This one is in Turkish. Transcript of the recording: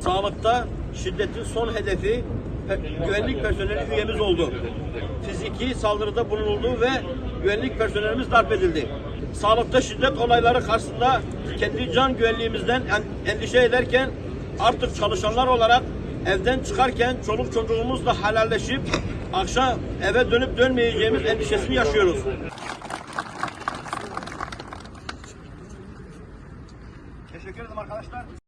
Sağlıkta şiddetin son hedefi güvenlik personeli üyemiz oldu. Fiziki saldırıda bulunuldu ve güvenlik personelimiz darp edildi. Sağlıkta şiddet olayları karşısında kendi can güvenliğimizden endişe ederken artık çalışanlar olarak evden çıkarken çoluk çocuğumuzla helalleşip akşam eve dönüp dönmeyeceğimiz endişesini yaşıyoruz. Teşekkür ederim arkadaşlar.